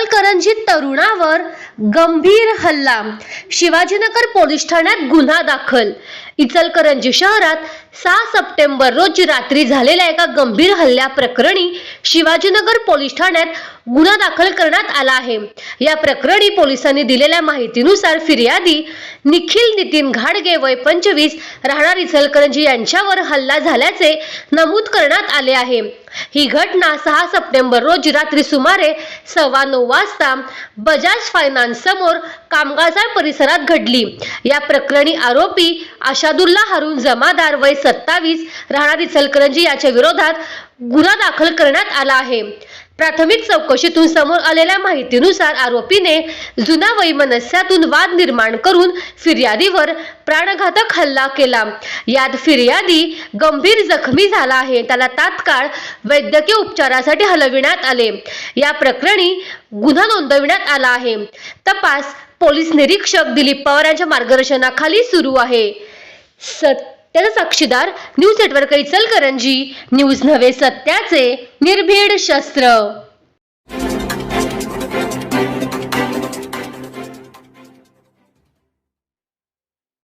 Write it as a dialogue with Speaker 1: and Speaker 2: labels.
Speaker 1: इचलकरंजी तरुणावर गंभीर हल्ला. शिवाजीनगर पोलीस ठाण्यात गुन्हा दाखल. इचलकरंजी शहरात सहा सप्टेंबर रोजी रात्री झालेल्या एका गंभीर हल्ल्याप्रकरणी शिवाजीनगर पोलीस ठाण्यात गुन्हा दाखल करण्यात आला आहे. या प्रकरणी पोलिसांनी दिलेल्या माहितीनुसार फिर्यादी निखिल नितीन घाडगे वय पंचवीस राहणार इचलकरंजी यांच्यावर हल्ला झाल्याचे नमूद करण्यात आले आहे. ही घटना सहा सप्टेंबर रोजी रात्री सुमारे सव्वा नऊ वाजता बजाज फायनान्स समोर कामगार परिसरात घडली. या प्रकरणी आरोपी आशादुल्ला हारून जमादार वय सत्तावीस राहणारी इचलकरंजी याच्या विरोधात गुन्हा दाखल करण्यात आला आहे. प्राथमिक चौकशीतून समोर आलेल्या माहितीनुसार आरोपीने जुना वैमनस्यातून वाद निर्माण करून फिर्यादीवर प्राणघातक हल्ला केला. यात फिर्यादी गंभीर जखमी झाला आहे. त्याला तात्काळ वैद्यकीय उपचारासाठी हलविण्यात आले. या प्रकरणी गुन्हा नोंदविण्यात आला आहे. तपास पोलीस निरीक्षक दिलीप पवार यांच्या मार्गदर्शनाखाली सुरू आहे. त्याचा साक्षीदार न्यूज नेटवर्क इचलकरंजी. न्यूज नव्हे सत्याचे निर्भीड शस्त्र.